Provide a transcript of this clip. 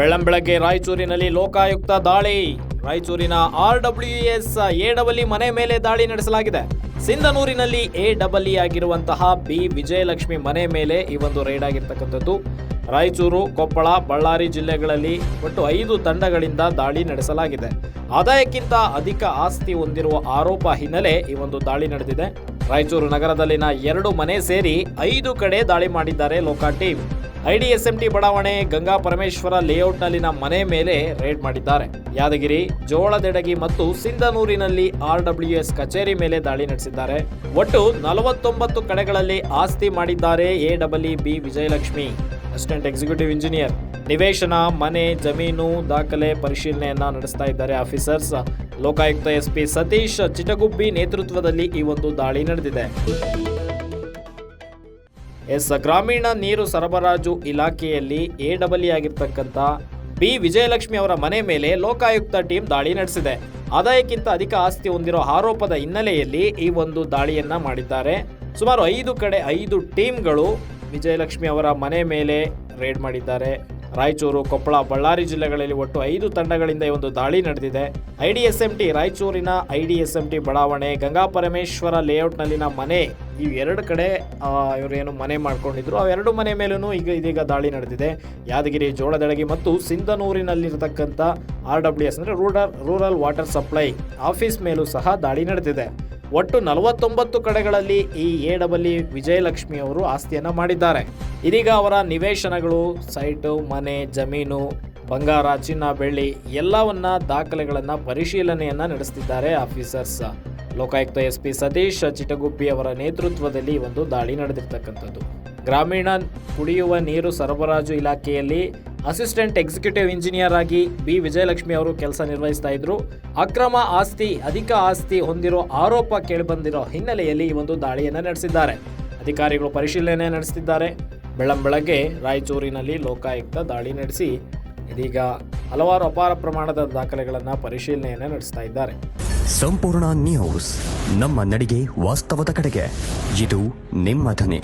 ಬೆಳ್ಳಂಬೆಳಗ್ಗೆ ರಾಯಚೂರಿನಲ್ಲಿ ಲೋಕಾಯುಕ್ತ ದಾಳಿ. ರಾಯಚೂರಿನ R W S A double ಮನೆ ಮೇಲೆ ದಾಳಿ ನಡೆಸಲಾಗಿದೆ. ಸಿಂಧನೂರಿನಲ್ಲಿ ಎ ಡಬಲ್ ಇ ಆಗಿರುವಂತಹ ಬಿ ವಿಜಯಲಕ್ಷ್ಮಿ ಮನೆ ಮೇಲೆ ಈ ಒಂದು ರೈಡ್ ಆಗಿರ್ತಕ್ಕಂಥದ್ದು. ರಾಯಚೂರು, ಕೊಪ್ಪಳ, ಬಳ್ಳಾರಿ ಜಿಲ್ಲೆಗಳಲ್ಲಿ ಒಟ್ಟು ಐದು ತಂಡಗಳಿಂದ ದಾಳಿ ನಡೆಸಲಾಗಿದೆ. ಆದಾಯಕ್ಕಿಂತ ಅಧಿಕ ಆಸ್ತಿ ಹೊಂದಿರುವ ಆರೋಪ ಹಿನ್ನೆಲೆ ಈ ಒಂದು ದಾಳಿ ನಡೆದಿದೆ. ರಾಯಚೂರು ನಗರದಲ್ಲಿನ ಎರಡು ಮನೆ ಸೇರಿ ಐದು ಕಡೆ ದಾಳಿ ಮಾಡಿದ್ದಾರೆ ಲೋಕಾ ಟೀಮ್. ಐಡಿಎಸ್ಎಂಟಿ ಬಡಾವಣೆ ಗಂಗಾ ಪರಮೇಶ್ವರ ಲೇಔಟ್ನಲ್ಲಿನ ಮನೆ ಮೇಲೆ ರೇಡ್ ಮಾಡಿದ್ದಾರೆ. ಯಾದಗಿರಿ, ಜೋಳದೆಡಗಿ ಮತ್ತು ಸಿಂಧನೂರಿನಲ್ಲಿ ಆರ್ ಡಬ್ಲ್ಯೂ ಎಸ್ ಕಚೇರಿ ಮೇಲೆ ದಾಳಿ ನಡೆಸಿದ್ದಾರೆ. ಒಟ್ಟು ನಲವತ್ತೊಂಬತ್ತು ಕಡೆಗಳಲ್ಲಿ ಆಸ್ತಿ ಮಾಡಿದ್ದಾರೆ A W B Vijayalakshmi. Assistant executive engineer. ನಿವೇಶನ, ಮನೆ, ಜಮೀನು ದಾಖಲೆ ಪರಿಶೀಲನೆಯನ್ನ ನಡೆಸ್ತಾ ಇದ್ದಾರೆ ಆಫೀಸರ್ಸ್. ಲೋಕಾಯುಕ್ತ ಎಸ್ಪಿ ಸತೀಶ್ ಚಿಟಗುಬ್ಬಿ ನೇತೃತ್ವದಲ್ಲಿ ಈ ಒಂದು ದಾಳಿ ನಡೆದಿದೆ. ಎಸ್, ಗ್ರಾಮೀಣ ನೀರು ಸರಬರಾಜು ಇಲಾಖೆಯಲ್ಲಿ ಎ ಡಬಲ್ ಆಗಿರ್ತಕ್ಕಂಥ ಬಿ. ವಿಜಯಲಕ್ಷ್ಮಿ ಅವರ ಮನೆ ಮೇಲೆ ಲೋಕಾಯುಕ್ತ ಟೀಮ್ ದಾಳಿ ನಡೆಸಿದೆ. ಆದಾಯಕ್ಕಿಂತ ಅಧಿಕ ಆಸ್ತಿ ಹೊಂದಿರೋ ಆರೋಪದ ಹಿನ್ನೆಲೆಯಲ್ಲಿ ಈ ಒಂದು ದಾಳಿಯನ್ನ ಮಾಡಿದ್ದಾರೆ. ಸುಮಾರು ಐದು ಕಡೆ ಐದು ಟೀಮ್ಗಳು ವಿಜಯಲಕ್ಷ್ಮಿ ಅವರ ಮನೆ ಮೇಲೆ ರೇಡ್ ಮಾಡಿದ್ದಾರೆ. ರಾಯಚೂರು, ಕೊಪ್ಪಳ, ಬಳ್ಳಾರಿ ಜಿಲ್ಲೆಗಳಲ್ಲಿ ಒಟ್ಟು ಐದು ತಂಡಗಳಿಂದ ಈ ಒಂದು ದಾಳಿ ನಡೆದಿದೆ. ಐಡಿಎಸ್ಎಂಟಿ ರಾಯಚೂರಿನ ಐಡಿಎಸ್ಎಂಟಿ ಬಡಾವಣೆ, ಗಂಗಾ ಪರಮೇಶ್ವರ ಲೇಔಟ್ನಲ್ಲಿನ ಮನೆ, ಈ ಎರಡು ಕಡೆ ಇವರೇನು ಮನೆ ಮಾಡ್ಕೊಂಡಿದ್ರು. ಎರಡು ಮನೆ ಮೇಲೂ ಈಗ ಇದೀಗ ದಾಳಿ ನಡೆದಿದೆ. ಯಾದಗಿರಿ, ಜೋಳದಳಗಿ ಮತ್ತು ಸಿಂಧನೂರಿನಲ್ಲಿರತಕ್ಕಂಥ ಆರ್ ಡಬ್ಲ್ಯೂ ಎಸ್ ಅಂದರೆ rural rural water supply office ಮೇಲೂ ಸಹ ದಾಳಿ ನಡೆದಿದೆ. ಒಟ್ಟು ನಲವತ್ತೊಂಬತ್ತು ಕಡೆಗಳಲ್ಲಿ ಈ ಎ ಡಬಲ್ ವಿಜಯಲಕ್ಷ್ಮಿ ಅವರು ಆಸ್ತಿಯನ್ನು ಮಾಡಿದ್ದಾರೆ. ಇದೀಗ ಅವರ ನಿವೇಶನಗಳು ಸೈಟು, ಮನೆ, ಜಮೀನು, ಬಂಗಾರ, ಚಿನ್ನ, ಬೆಳ್ಳಿ ಎಲ್ಲವನ್ನ ದಾಖಲೆಗಳನ್ನು ಪರಿಶೀಲನೆಯನ್ನ ನಡೆಸ್ತಿದ್ದಾರೆ officers. Lokayukta S P Satish Chitaguppi ಅವರ ನೇತೃತ್ವದಲ್ಲಿ ಒಂದು ದಾಳಿ ನಡೆದಿರ್ತಕ್ಕಂಥದ್ದು. ಗ್ರಾಮೀಣ ಕುಡಿಯುವ ನೀರು ಸರಬರಾಜು ಇಲಾಖೆಯಲ್ಲಿ ಅಸಿಸ್ಟೆಂಟ್ ಎಕ್ಸಿಕ್ಯೂಟಿವ್ ಇಂಜಿನಿಯರ್ ಆಗಿ ಬಿ. ವಿಜಯಲಕ್ಷ್ಮಿ ಅವರು ಕೆಲಸ ನಿರ್ವಹಿಸ್ತಾ ಇದ್ರು. ಅಕ್ರಮ ಆಸ್ತಿ, ಅಧಿಕ ಆಸ್ತಿ ಹೊಂದಿರೋ ಆರೋಪ ಕೇಳಿಬಂದಿರೋ ಹಿನ್ನೆಲೆಯಲ್ಲಿ ಈ ಒಂದು ದಾಳಿಯನ್ನು ನಡೆಸಿದ್ದಾರೆ. ಅಧಿಕಾರಿಗಳು ಪರಿಶೀಲನೆ ನಡೆಸುತ್ತಿದ್ದಾರೆ ಬೆಳ್ಳಂಬೆಳಗ್ಗೆ ರಾಯಚೂರಿನಲ್ಲಿ ಲೋಕಾಯುಕ್ತ ದಾಳಿ ನಡೆಸಿ ಇದೀಗ ಹಲವಾರು ಅಪಾರ ಪ್ರಮಾಣದ ದಾಖಲೆಗಳನ್ನು ಪರಿಶೀಲನೆಯನ್ನು ನಡೆಸ್ತಾ ಇದ್ದಾರೆ. ಸಂಪೂರ್ಣ ನ್ಯೂಸ್ ನಮ್ಮ ನಡಿಗೆ ವಾಸ್ತವದ ಕಡೆಗೆ. ಇದು ನಿಮ್ಮ ಧ್ವನಿ.